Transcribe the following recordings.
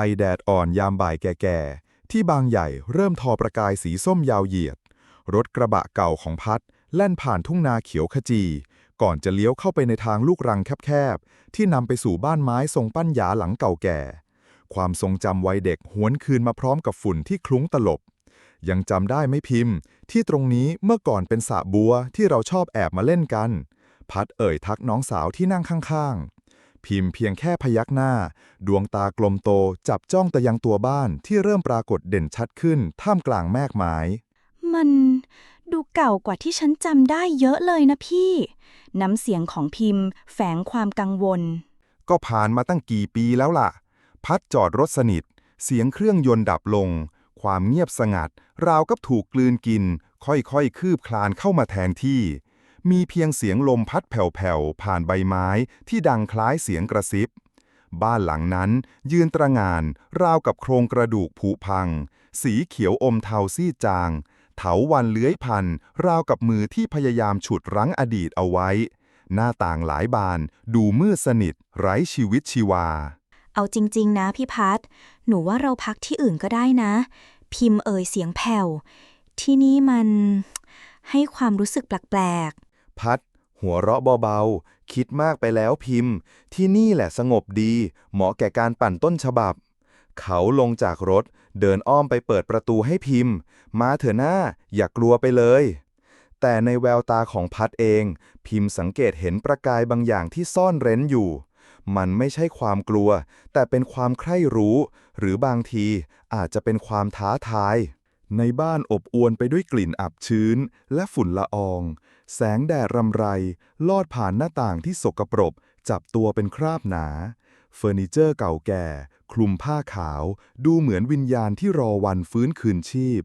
อแดดอ่อนยามบ่ายแก่ๆ ที่บางใหญ่เริ่มทอประกายสีส้มยาวเหยียด รถกระบะเก่าของพัดแล่นผ่านทุ่งนาเขียวขจี ก่อนจะเลี้ยวเข้าไปในทางลูกรังแคบๆ ที่นำไปสู่บ้านไม้ทรงปั้นหยาหลังเก่าแก่ ความทรงจำวัยเด็กหวนคืนมาพร้อมกับฝุ่นที่คลุ้งตลบ ยังจำได้ไม่พิมพ์ ที่ตรงนี้เมื่อก่อนเป็นสระบัวที่เราชอบแอบมาเล่นกัน พัดเอ่ยทักน้องสาวที่นั่งข้างๆ พิมพ์เพียงแค่พยักหน้า ดวงตากลมโตจับจ้องแต่ยังตัวบ้านที่เริ่มปรากฏเด่นชัดขึ้น ท่ามกลางแมกไม้ มันดูเก่ากว่าที่ฉันจำได้เยอะเลยนะพี่ น้ำเสียงของพิมพ์แฝงความกังวล ก็ผ่านมาตั้งกี่ปีแล้วล่ะ พัดจอดรถสนิท เสียงเครื่องยนต์ดับลง ความเงียบสงัด ราวกับถูกกลืนกิน ค่อยๆ คืบคลานเข้ามาแทนที่ มีเพียงเสียงลมพัดแผ่วๆผ่านใบไม้ที่ดังคล้ายเสียงกระซิบ บ้านหลังนั้นยืนตระงาน ราวกับโครงกระดูกผุพัง สีเขียวอมเทาซีดจาง เถาวันเลื้อยพัน ราวกับมือที่พยายามฉุดรั้งอดีตเอาไว้ หน้าต่างหลายบาน ดูมืดสนิท ไร้ชีวิตชีวา เอาจริง ๆ นะพี่พัดหนูว่าเราพักที่อื่นก็ได้นะ พิมพ์เอ่ยเสียงแผ่วที่นี่มันให้ความรู้สึกแปลก พัด หัวเราะเบาๆ คิดมากไปแล้วพิมพ์ ที่นี่แหละสงบดี เหมาะแก่การปั่นต้นฉบับ เขาลงจากรถ เดินอ้อมไปเปิดประตูให้พิมพ์ มาเถอะหน้า อย่ากลัวไปเลย แต่ในแววตาของพัดเอง พิมพ์สังเกตเห็นประกายบางอย่างที่ซ่อนเร้นอยู่ มันไม่ใช่ความกลัว แต่เป็นความใคร่รู้ หรือบางทีอาจจะเป็นความท้าทาย ในบ้านอบอวลไปด้วยกลิ่นอับชื้น และฝุ่นละออง แสงแดดรำไร ลอดผ่านหน้าต่างที่สกปรก จับตัวเป็นคราบหนา เฟอร์นิเจอร์เก่าแก่ คลุมผ้าขาว ดูเหมือนวิญญาณที่รอวันฟื้นคืนชีพ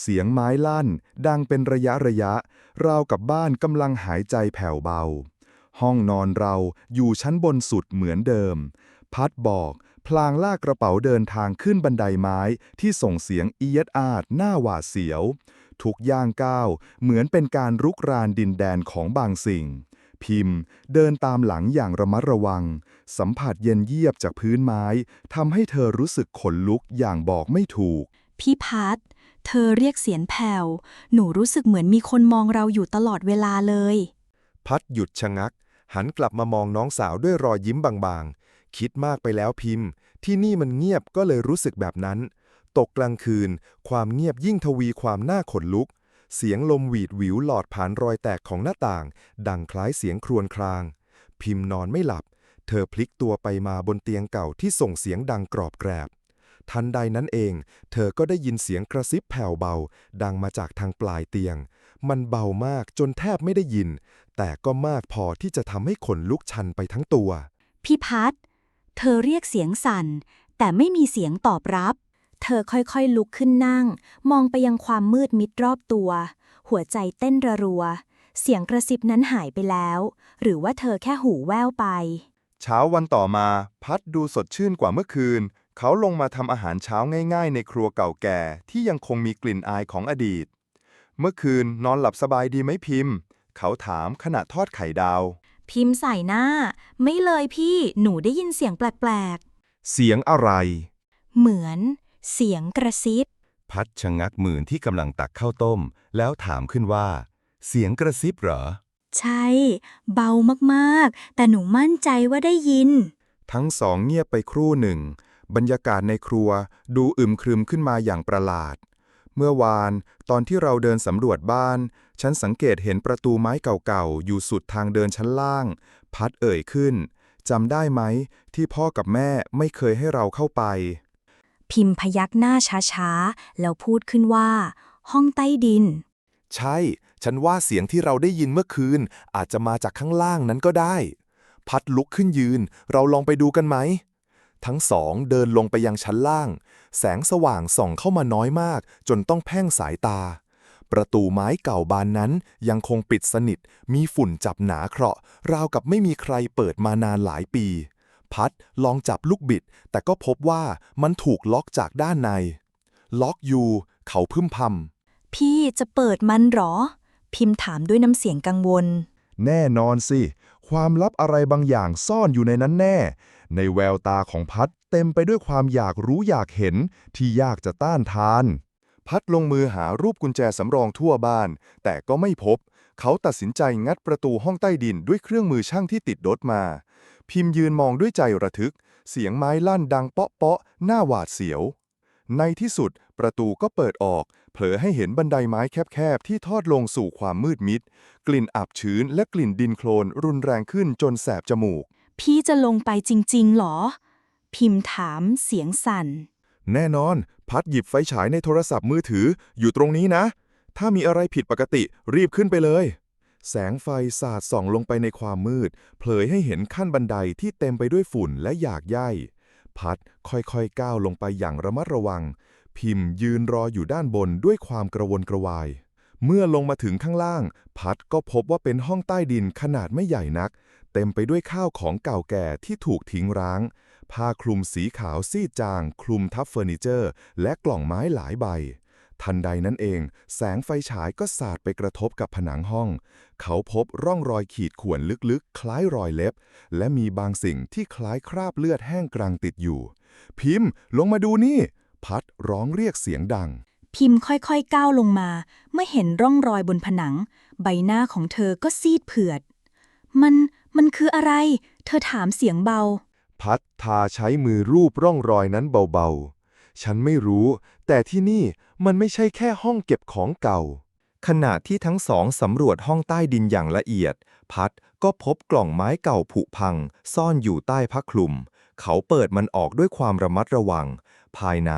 เสียงไม้ลั่น ดังเป็นระยะระยะ ราวกับบ้านกำลังหายใจแผ่วเบา ห้องนอนเราอยู่ชั้นบนสุดเหมือนเดิม พัดบอก พลางลากกระเป๋าเดินทางขึ้นบันไดไม้ที่ส่งเสียงเอียดอาดหน้าหวาดเสียว ทุกย่างก้าว เหมือนเป็นการรุกรานดินแดนของบางสิ่ง พิมพ์ เดินตามหลังอย่างระมัดระวัง สัมผัสเย็นเยียบจากพื้นไม้ทำให้เธอรู้สึกขนลุกอย่างบอกไม่ถูกๆพี่พัดเธอเรียกเสียงแผ่ว หนูรู้สึกเหมือนมีคนมองเราอยู่ตลอดเวลาเลย พัดหยุดชะงัก หันกลับมามองน้องสาวด้วยรอยยิ้มบางๆ คิดมากไปแล้วพิมพ์ ที่นี่มันเงียบก็เลยรู้สึกแบบนั้น ตกกลางคืน ความเงียบยิ่งทวีความน่าขนลุก เสียงลมหวีดหวิวหลอดผ่านรอยแตกของหน้าต่าง ดังคล้ายเสียงครวญคราง พิมพ์นอนไม่หลับ เธอพลิกตัวไปมาบนเตียงเก่าที่ส่งเสียงดังกรอบแกรบ ทันใดนั้นเอง เธอก็ได้ยินเสียงกระซิบแผ่วเบา ดังมาจากทางปลายเตียง มันเบามากจนแทบไม่ได้ยิน แต่ก็มากพอที่จะทำให้ขนลุกชันไปทั้งตัว พี่พัด เธอเรียกเสียงสั่น แต่ไม่มีเสียงตอบรับ เธอค่อยๆลุกขึ้นนั่ง มองไปยังความมืดมิดรอบตัว หัวใจเต้นระรัว เสียงกระซิบนั้นหายไปแล้ว หรือว่าเธอแค่หูแว่วไป เช้าวันต่อมา พัดดูสดชื่นกว่าเมื่อคืน เขาลงมาทำอาหารเช้าง่ายๆ ในครัวเก่าแก่ที่ยังคงมีกลิ่นอายของอดีต เมื่อคืนนอนหลับสบายดีไหมพิมพ์ เขาถามขณะทอดไข่ดาว พิมพ์ใส่หน้า ไม่เลยพี่หนูได้ยินเสียงแปลกเสียงอะไร ๆ เหมือน เสียงกระซิบ พัดชะงักมือที่กำลังตักข้าวต้ม แล้วถามขึ้นว่า เสียงกระซิบเหรอ ใช่ เบามากๆ แต่หนูมั่นใจว่าได้ยิน ทั้งสองเงียบไปครู่หนึ่ง บรรยากาศในครัวดูอึมครึมขึ้นมาอย่างประหลาด เมื่อวานตอนที่เราเดินสำรวจบ้าน ฉันสังเกตเห็นประตูไม้เก่าๆ อยู่สุดทางเดินชั้นล่าง พัดเอ่ยขึ้น จำได้ไหม ที่พ่อกับแม่ไม่เคยให้เราเข้าไป พิมพ์พยักหน้าช้าๆ แล้วพูดขึ้นว่า ห้องใต้ดิน ใช่ ฉันว่าเสียงที่เราได้ยินเมื่อคืน อาจจะมาจากข้างล่างนั้นก็ได้ พัดลุกขึ้นยืน เราลองไปดูกันไหม ทั้งสองเดินลงไปยังชั้นล่าง แสงสว่างส่องเข้ามาน้อยมาก จนต้องแพ่งสายตา ประตูไม้เก่าบานนั้นยังคงปิดสนิท มีฝุ่นจับหนาเคราะห์ราวกับไม่มีใครเปิดมานานหลายปี พัดลองจับลูกบิด แต่ก็พบว่ามันถูกล็อกจากด้านใน ล็อกอยู่ เขาพึมพำ พี่จะเปิดมันเหรอ พิมพ์ถามด้วยน้ำเสียงกังวล แน่นอนสิ ความลับอะไรบางอย่างซ่อนอยู่ในนั้นแน่ ในแววตาของพัดเต็มไปด้วยความอยากรู้อยากเห็นที่ยากจะต้านทาน พัดลงมือหารูปกุญแจสำรองทั่วบ้าน แต่ก็ไม่พบ เขาตัดสินใจงัดประตูห้องใต้ดินด้วยเครื่องมือช่างที่ติดรถมา พิมพ์ยืนมองด้วยใจระทึก เสียงไม้ลั่นดังเปาะเปาะหน้าหวาดเสียว ในที่สุด ประตูก็เปิดออก เผลอให้เห็นบันไดไม้แคบๆ ที่ทอดลงสู่ความมืดมิด กลิ่นอับชื้นและกลิ่นดินโคลนรุนแรงขึ้นจนแสบจมูก พี่จะลงไปจริงๆหรอ พิมพ์ถามเสียงสั่น แน่นอน พัดหยิบไฟฉายในโทรศัพท์มือถืออยู่ตรงนี้นะ ถ้ามีอะไรผิดปกติรีบขึ้นไปเลย แสงไฟสาดส่องลงไปในความมืด เผยให้เห็นขั้นบันไดที่เต็มไปด้วยฝุ่นและหยากใยพัดค่อยๆก้าวลงไปอย่างระมัดระวัง พิมพ์ยืนรออยู่ด้านบนด้วยความกระวนกระวาย เมื่อลงมาถึงข้างล่าง พัดก็พบว่าเป็นห้องใต้ดินขนาดไม่ใหญ่นัก เต็มไปด้วยข้าวของเก่าแก่ที่ถูกทิ้งร้าง ผ้าคลุมสีขาวซีดจาง คลุมทับเฟอร์นิเจอร์ และกล่องไม้หลายใบ ทันใดนั้นเอง แสงไฟฉายก็สาดไปกระทบกับผนังห้อง เขาพบร่องรอยขีดข่วนลึกๆ คล้ายรอยเล็บ และมีบางสิ่งที่คล้ายคราบเลือดแห้งกรังติดอยู่ พิมพ์ ลงมาดูนี่ พัดร้องเรียกเสียงดัง พิมพ์ค่อยๆก้าวลงมา เมื่อเห็นร่องรอยบนผนัง ใบหน้าของเธอก็ซีดเผือด มัน มันคืออะไร เธอถามเสียงเบา พัดทาใช้มือรูปร่องรอยนั้นเบาๆ ฉันไม่รู้ แต่ที่นี่มันไม่ใช่แค่ห้องเก็บของเก่า ขณะที่ทั้งสองสำรวจห้องใต้ดินอย่างละเอียด พัดก็พบกล่องไม้เก่าผุพัง ซ่อนอยู่ใต้ผ้าคลุม เขาเปิดมันออกด้วยความระมัดระวัง ภายใน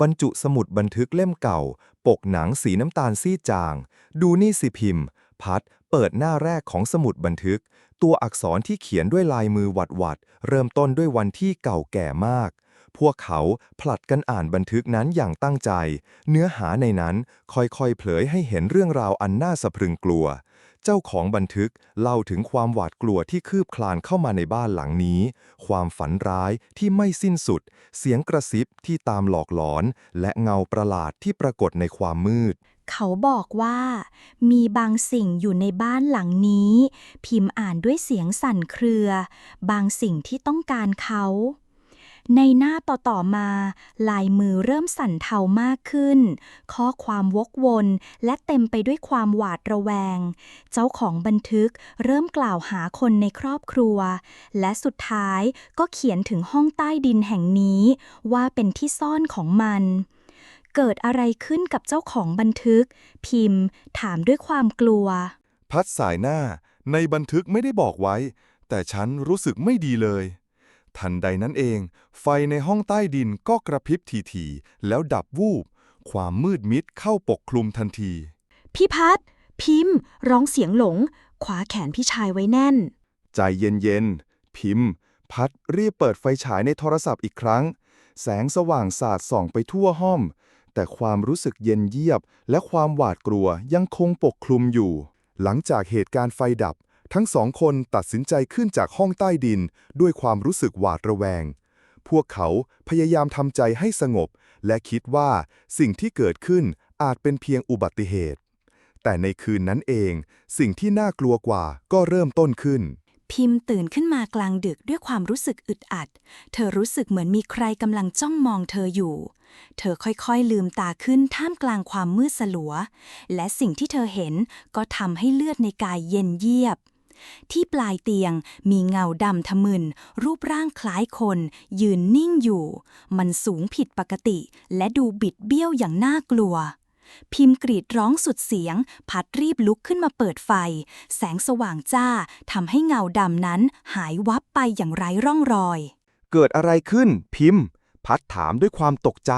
บรรจุสมุดบันทึกเล่มเก่า ปกหนังสีน้ำตาลซีดจาง ดูนี่สิพิมพ์ พัด เปิดหน้าแรกของสมุดบันทึก ตัวอักษรที่เขียนด้วยลายมือหวัดหวัดๆเริ่มต้นด้วยวันที่เก่าแก่มาก พวกเขาผลัดกันอ่านบันทึกนั้นอย่างตั้งใจ เนื้อหาในนั้นค่อยๆเผยให้เห็นเรื่องราวอันน่าสะพรึงกลัว เจ้าของบันทึกเล่าถึงความหวาดกลัวที่คืบคลานเข้ามาในบ้านหลังนี้ ความฝันร้ายที่ไม่สิ้นสุด เสียงกระซิบที่ตามหลอกหลอน และเงาประหลาดที่ปรากฏในความมืด เขาบอกว่า มีบางสิ่งอยู่ในบ้านหลังนี้ พิมพ์อ่านด้วยเสียงสั่นเครือ บางสิ่งที่ต้องการเขา ในหน้าต่อๆมา ลายมือเริ่มสั่นเทามากขึ้น ข้อความวกวนและเต็มไปด้วยความหวาดระแวง เจ้าของบันทึกเริ่มกล่าวหาคนในครอบครัว และสุดท้ายก็เขียนถึงห้องใต้ดินแห่งนี้ว่าเป็นที่ซ่อนของมันเกิดอะไรขึ้นกับเจ้าของบันทึก พิมพ์ ถามด้วยความกลัว พัดสายหน้า ในบันทึกไม่ได้บอกไว้ แต่ฉันรู้สึกไม่ดีเลย ทันใดนั้นเอง ไฟในห้องใต้ดินก็กระพริบทีๆแล้วดับวูบ ความมืดมิดเข้าปกคลุมทันที พี่พัด พิมพ์ ร้องเสียงหลงขวาแขนพี่ชายไว้แน่น ใจเย็นๆ พิมพ์ พัดรีบเปิดไฟฉายในโทรศัพท์อีกครั้ง แสงสว่างสาดส่องไปทั่วห้องแต่ความรู้สึกเย็นเยียบและความหวาดกลัวยังคงปกคลุมอยู่ หลังจากเหตุการณ์ไฟดับ ทั้งสองคนตัดสินใจขึ้นจากห้องใต้ดินด้วยความรู้สึกหวาดระแวง พวกเขาพยายามทำใจให้สงบ และคิดว่าสิ่งที่เกิดขึ้นอาจเป็นเพียงอุบัติเหตุ แต่ในคืนนั้นเอง สิ่งที่น่ากลัวกว่าก็เริ่มต้นขึ้น พิมพ์ตื่นขึ้นมากลางดึกด้วยความรู้สึกอึดอัด เธอรู้สึกเหมือนมีใครกำลังจ้องมองเธออยู่ เธอค่อยๆลืมตาขึ้นท่ามกลางความมืดสลัว และสิ่งที่เธอเห็นก็ทำให้เลือดในกายเย็นเยียบ ที่ปลายเตียงมีเงาดำทะมึน รูปร่างคล้ายคน ยืนนิ่งอยู่ มันสูงผิดปกติ และดูบิดเบี้ยวอย่างน่ากลัว พิมพ์กรีดร้องสุดเสียง พัดรีบลุกขึ้นมาเปิดไฟ แสงสว่างจ้าทำให้เงาดำนั้นหายวับไปอย่างไร้ร่องรอย เกิดอะไรขึ้น พิมพ์ พัดถามด้วยความตกใจ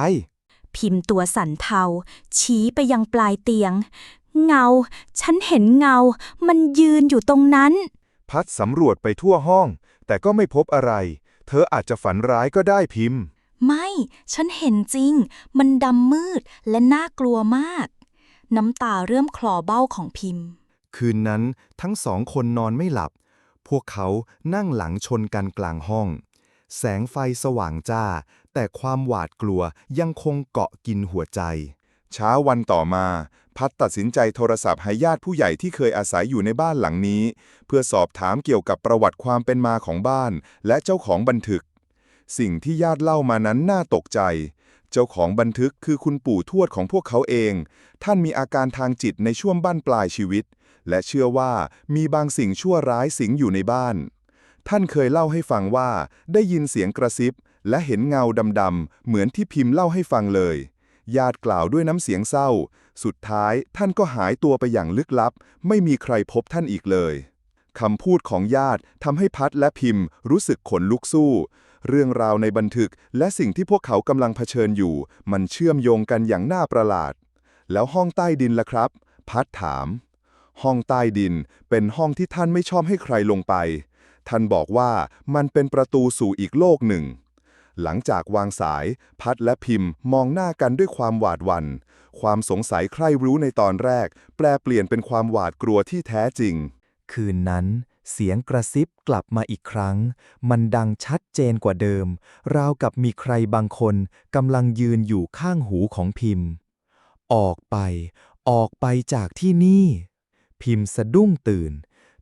พิมพ์ตัวสั่นเทา ชี้ไปยังปลายเตียง เงา ฉันเห็นเงา มันยืนอยู่ตรงนั้น พัดสำรวจไปทั่วห้อง แต่ก็ไม่พบอะไร เธออาจจะฝันร้ายก็ได้พิมพ์ ไม่ ฉันเห็นจริง มันดำมืดและน่ากลัวมาก น้ำตาเริ่มคลอเบ้าของพิมพ์ คืนนั้นทั้งสองคนนอนไม่หลับ พวกเขานั่งหลังชนกันกลางห้อง แสงไฟสว่างจ้า แต่ความหวาดกลัวยังคงเกาะกินหัวใจ เช้าวันต่อมา พัดตัดสินใจโทรศัพท์ให้ญาติผู้ใหญ่ที่เคยอาศัยอยู่ในบ้านหลังนี้ เพื่อสอบถามเกี่ยวกับประวัติความเป็นมาของบ้าน และเจ้าของบันทึก สิ่งที่ญาติเล่ามานั้นน่าตกใจ เจ้าของบันทึกคือคุณปู่ทวดของพวกเขาเอง ท่านมีอาการทางจิตในช่วงบั้นปลายชีวิต และเชื่อว่ามีบางสิ่งชั่วร้ายสิงอยู่ในบ้าน ท่านเคยเล่าให้ฟังว่าได้ยินเสียงกระซิบ และเห็นเงาดำๆเหมือนที่พิมพ์เล่าให้ฟังเลยญาติกล่าวด้วยน้ำเสียงเศร้า สุดท้ายท่านก็หายตัวไปอย่างลึกลับ ไม่มีใครพบท่านอีกเลยคำพูดของญาติทำให้พัดและพิมพ์ รู้สึกขนลุกสู้ เรื่องราวในบันทึกและสิ่งที่พวกเขากำลังเผชิญอยู่ มันเชื่อมโยงกันอย่างน่าประหลาด แล้วห้องใต้ดินล่ะครับ พัดถาม ห้องใต้ดินเป็นห้องที่ท่านไม่ชอบให้ใครลงไป ท่านบอกว่ามันเป็นประตูสู่อีกโลกหนึ่ง หลังจากวางสาย พัดและพิมพ์มองหน้ากันด้วยความหวาดหวัน่น ความสงสัยใคร่รู้ในตอนแรก แปลเปลี่ยนเป็นความหวาดกลัวที่แท้จริง คืนนั้น เสียงกระซิบกลับมาอีกครั้ง มันดังชัดเจนกว่าเดิม ราวกับมีใครบางคนกำลังยืนอยู่ข้างหูของพิมพ์ ออกไป ออกไปจากที่นี่ พิมพ์สะดุ้งตื่น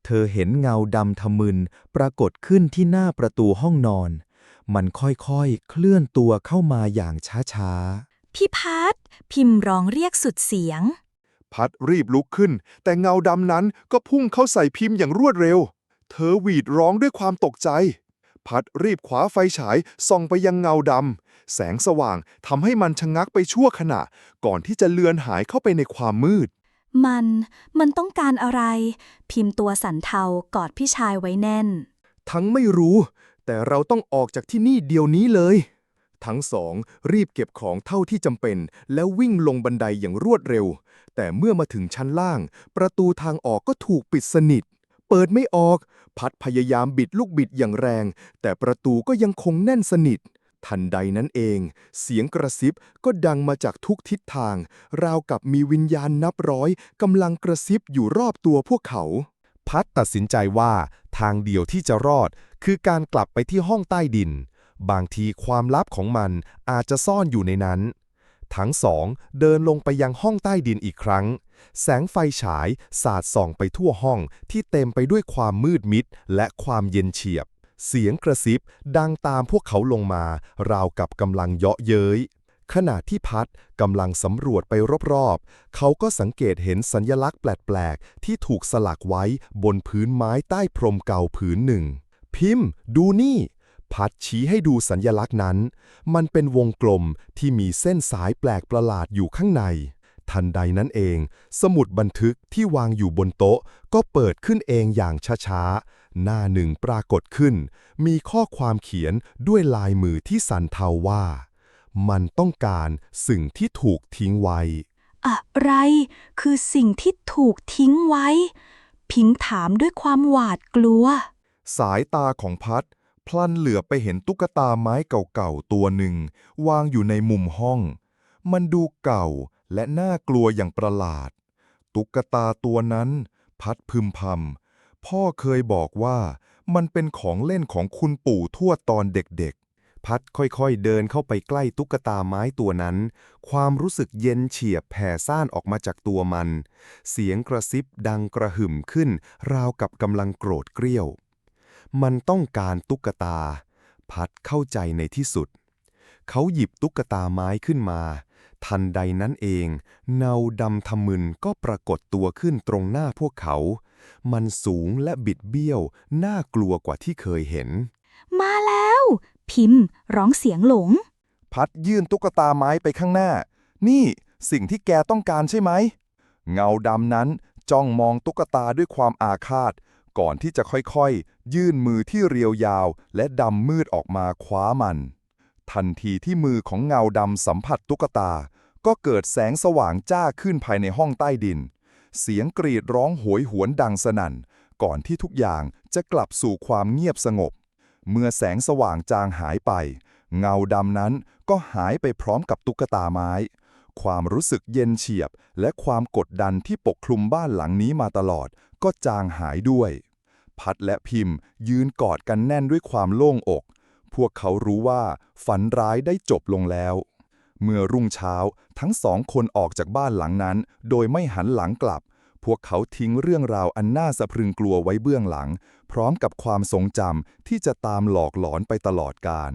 เธอเห็นเงาดำทะมึนปรากฏขึ้นที่หน้าประตูห้องนอน มันค่อยๆ เคลื่อนตัวเข้ามาอย่างช้าๆ พี่พัด พิมพ์ร้องเรียกสุดเสียง พัดรีบลุกขึ้น แต่เงาดำนั้นก็พุ่งเข้าใส่พิมพ์อย่างรวดเร็ว เธอหวีดร้องด้วยความตกใจ พัดรีบคว้าไฟฉายส่องไปยังเงาดำแสงสว่างทำให้มันชะงักไปชั่วขณะ ก่อนที่จะเลือนหายเข้าไปในความมืดมัน มันต้องการอะไร พิมพ์ตัวสั่นเทากอดพี่ชายไว้แน่น ทั้งไม่รู้ แต่เราต้องออกจากที่นี่เดี๋ยวนี้เลย ทั้งสองรีบเก็บของเท่าที่จำเป็น แล้ววิ่งลงบันไดอย่างรวดเร็ว แต่เมื่อมาถึงชั้นล่าง ประตูทางออกก็ถูกปิดสนิท เปิดไม่ออก พัดพยายามบิดลูกบิดอย่างแรง แต่ประตูก็ยังคงแน่นสนิท ทันใดนั้นเอง เสียงกระซิบก็ดังมาจากทุกทิศทาง ราวกับมีวิญญาณนับร้อยกำลังกระซิบอยู่รอบตัวพวกเขา พัดตัดสินใจว่าทางเดียวที่จะรอด คือการกลับไปที่ห้องใต้ดิน บางทีความลับของมันอาจจะซ่อนอยู่ในนั้น ทั้งสองเดินลงไปยังห้องใต้ดินอีกครั้ง แสงไฟฉายสาดส่องไปทั่วห้องที่เต็มไปด้วยความมืดมิดและความเย็นเฉียบ เสียงกระซิบดังตามพวกเขาลงมา ราวกับกำลังเยาะเย้ยขณะที่พัดกำลังสำรวจไปรอบๆ เขาก็สังเกตเห็นสัญลักษณ์แปลกๆ ที่ถูกสลักไว้บนพื้นไม้ใต้พรมเก่าผืนหนึ่ง พิมพ์ ดูนี่ พัดชี้ให้ดูสัญลักษณ์นั้น มันเป็นวงกลมที่มีเส้นสายแปลกประหลาดอยู่ข้างใน ทันใดนั้นเอง สมุดบันทึกที่วางอยู่บนโต๊ะ ก็เปิดขึ้นเองอย่างช้าๆ หน้าหนึ่งปรากฏขึ้น มีข้อความเขียนด้วยลายมือที่สันเทาว่า มันต้องการสิ่งที่ถูกทิ้งไว้ อะไร คือสิ่งที่ถูกทิ้งไว้ พิงถามด้วยความหวาดกลัว สายตาของพัดพลันเหลือบไปเห็นตุ๊กตาไม้เก่าๆตัวหนึ่ง วางอยู่ในมุมห้อง มันดูเก่าและน่ากลัวอย่างประหลาด ตุ๊กตาตัวนั้น พัดพึมพำพ่อเคยบอกว่ามันเป็นของเล่นของคุณปู่ทวดตอนเด็กๆ พัดค่อยๆเดินเข้าไปใกล้ตุ๊กตาไม้ตัวนั้น ความรู้สึกเย็นเฉียบแผ่ซ่านออกมาจากตัวมัน เสียงกระซิบดังกระหึ่มขึ้น ราวกับกำลังโกรธเกรี้ยว มันต้องการตุ๊กตา พัดเข้าใจในที่สุด เขาหยิบตุ๊กตาไม้ขึ้นมา ทันใดนั้นเองเงาดำทะมึนก็ปรากฏตัวขึ้นตรงหน้าพวกเขา มันสูงและบิดเบี้ยว น่ากลัวกว่าที่เคยเห็น มาแล้ว พิมพ์ร้องเสียงหลง พัดยื่นตุ๊กตาไม้ไปข้างหน้า นี่สิ่งที่แกต้องการใช่ไหม เงาดำนั้นจ้องมองตุ๊กตาด้วยความอาฆาต ก่อนที่จะค่อยๆ ยื่นมือที่เรียวยาว และดำมืดออกมาคว้ามัน ทันทีที่มือของเงาดำสัมผัสตุ๊กตา ก็เกิดแสงสว่างจ้าขึ้นภายในห้องใต้ดิน เสียงกรีดร้องโหยหวนดังสนั่น ก่อนที่ทุกอย่างจะกลับสู่ความเงียบสงบ เมื่อแสงสว่างจางหายไป เงาดำนั้นก็หายไปพร้อมกับตุ๊กตาไม้ ความรู้สึกเย็นเฉียบ และความกดดันที่ปกคลุมบ้านหลังนี้มาตลอด ก็จางหายด้วย พัดและพิมพ์ ยืนกอดกันแน่นด้วยความโล่งอก พวกเขารู้ว่าฝันร้ายได้จบลงแล้ว เมื่อรุ่งเช้าทั้งสองคนออกจากบ้านหลังนั้น โดยไม่หันหลังกลับ พวกเขาทิ้งเรื่องราวอันน่าสะพรึงกลัวไว้เบื้องหลัง พร้อมกับความทรงจำที่จะตามหลอกหลอนไปตลอดกาล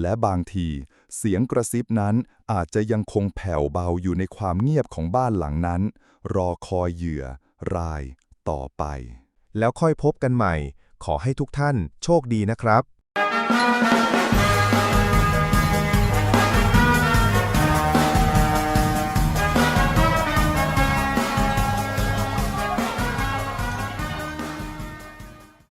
และบางทีเสียงกระซิบนั้นอาจจะยังคงแผ่วเบาอยู่ในความเงียบของบ้านหลังนั้น รอคอยเหยื่อ ราย ต่อไป แล้วค่อยพบกันใหม่ ขอให้ทุกท่านโชคดีนะครับ